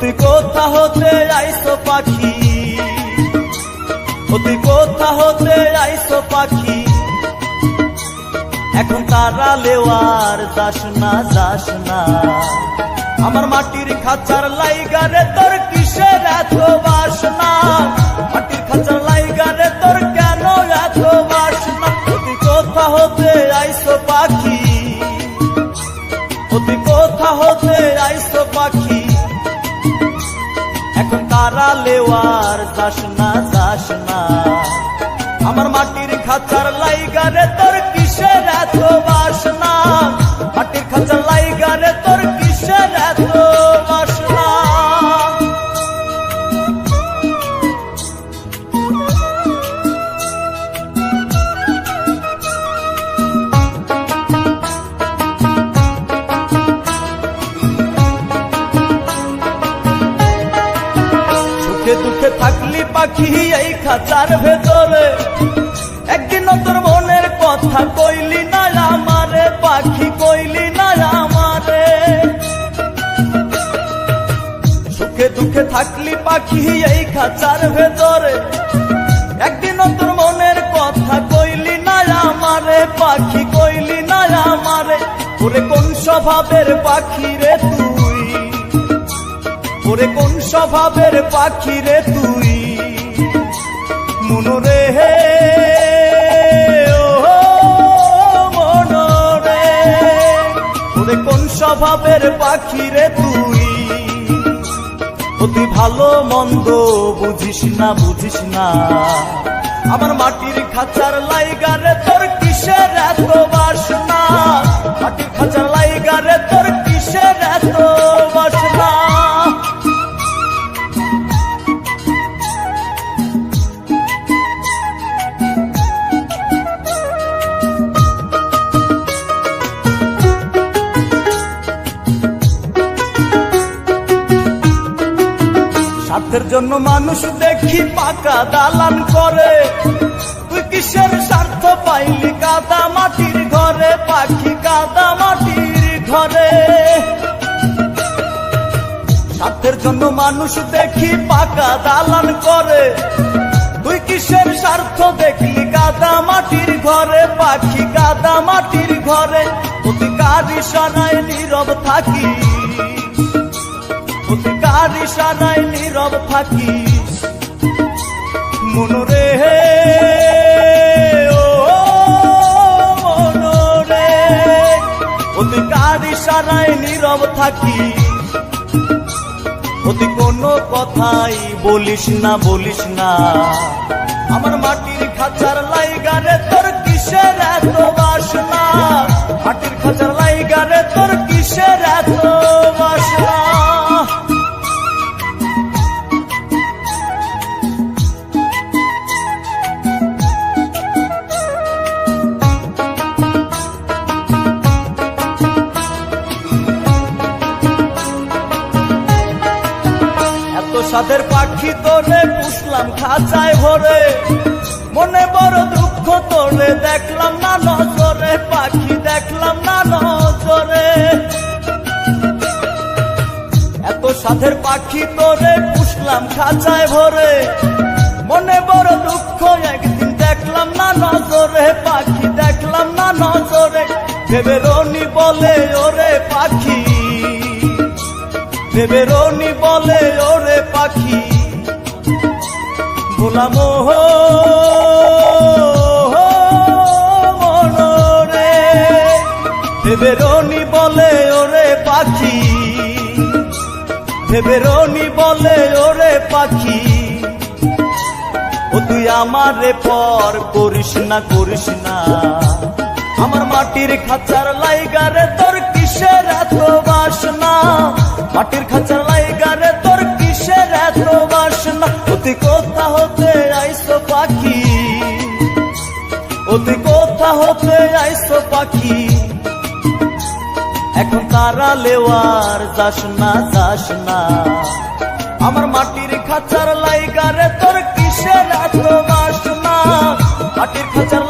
তুই কোথা আইসো পাখি। ও তুই আইসো পাখি। এখন তারা লেওয়ার যাস না যাস না। আমার মাটির খাঁচার লাইগারে তোর কিসের এত বাসনা? মাটির খাঁচার লাইগারে তোর কেন এত বাসনা? তুই কোথা হতে আইসো পাখি। তুই কোথা হতে আইসো পাখি। এখন তারা লেওয়ার যাস না যাস না। আমার মাটির খাঁচার লাইগারে তোর কিসের এত বাসনা? থাকলি পাখি এই খাঁচার ভেতরে। একদিন তোর মনের কথা কইলি না আমারে, পাখি কইলি না আমারে। সুখে দুঃখে থাকলি পাখি এই খাঁচার ভেতরে। একদিন তোর মনের কথা কইলি না আমারে, পাখি কইলি না আমারে। ওরে কোন স্বভাবের পাখি রে তুই? ওরে কোন স্বভাবের পাখি রে তুই? মনরে হে মনরে। ওরে কোন স্বভাবের পাখি রে তুই? অতি ভালো মন্দ বুঝিস না বুঝিস না। আমার মাটির খাঁচার লাইগারে স্বার্থের জন্য মানুষ দেখি পাকা দালান করে। তুই কিসের স্বার্থ পাইলি কাদা মাটির ঘরে? পাখি কাদা মাটির ঘরে। স্বার্থের জন্য মানুষ দেখি পাকা দালান করে। তুই কিসের স্বার্থ দেখলি কাদা মাটির ঘরে? পাখি কাদা মাটির ঘরে। অতি কারিসানায় নীরব থাকি। অধিকার ইশারায় নীরব থাকিস। মনরে ও মনরে অধিকার ইশারায় নীরব থাকিস। অতি কোনো কথাই বলিস না বলিস না। আমার মাটির খাঁচার লাইগারে তোর কিসের এত বাসনা? সাদের পাখি তোরে পুষলাম খাঁচায় ভরে। মনে বড় দুঃখ তোরে দেখলাম না নজরে, পাখি দেখলাম না নজরে। এত সাধের পাখি তোরে পুষলাম খাঁচায় ভরে। মনে বড় দুঃখ একদিন দেখলাম না নজরে, পাখি দেখলাম না নজরে। ভেবে রনি বলে, ওরে পাখি ভেবে রনি বলে, ওরে পাখি গোলাম মনরে। ভেবে রনি বলে, ওরে পাখি, ভেবে রনি বলে, ওরে পাখি, ও তুই আমারে পর করিস না করিস না। আমার মাটির খাঁচার লাইগারে তোর কিসের এত বাসনা? মাটির খাঁচার লাইগারে তোর কিসের এত বাসনা? তুই কোথা হতে আইসো পাখি। তুই কোথা হতে আইসো পাখি। এখন তারা লেওয়ার যাস না যাস না। আমার মাটির খাঁচার লাইগারে তোর কিসের এত বাসনা? মাটির খাঁচার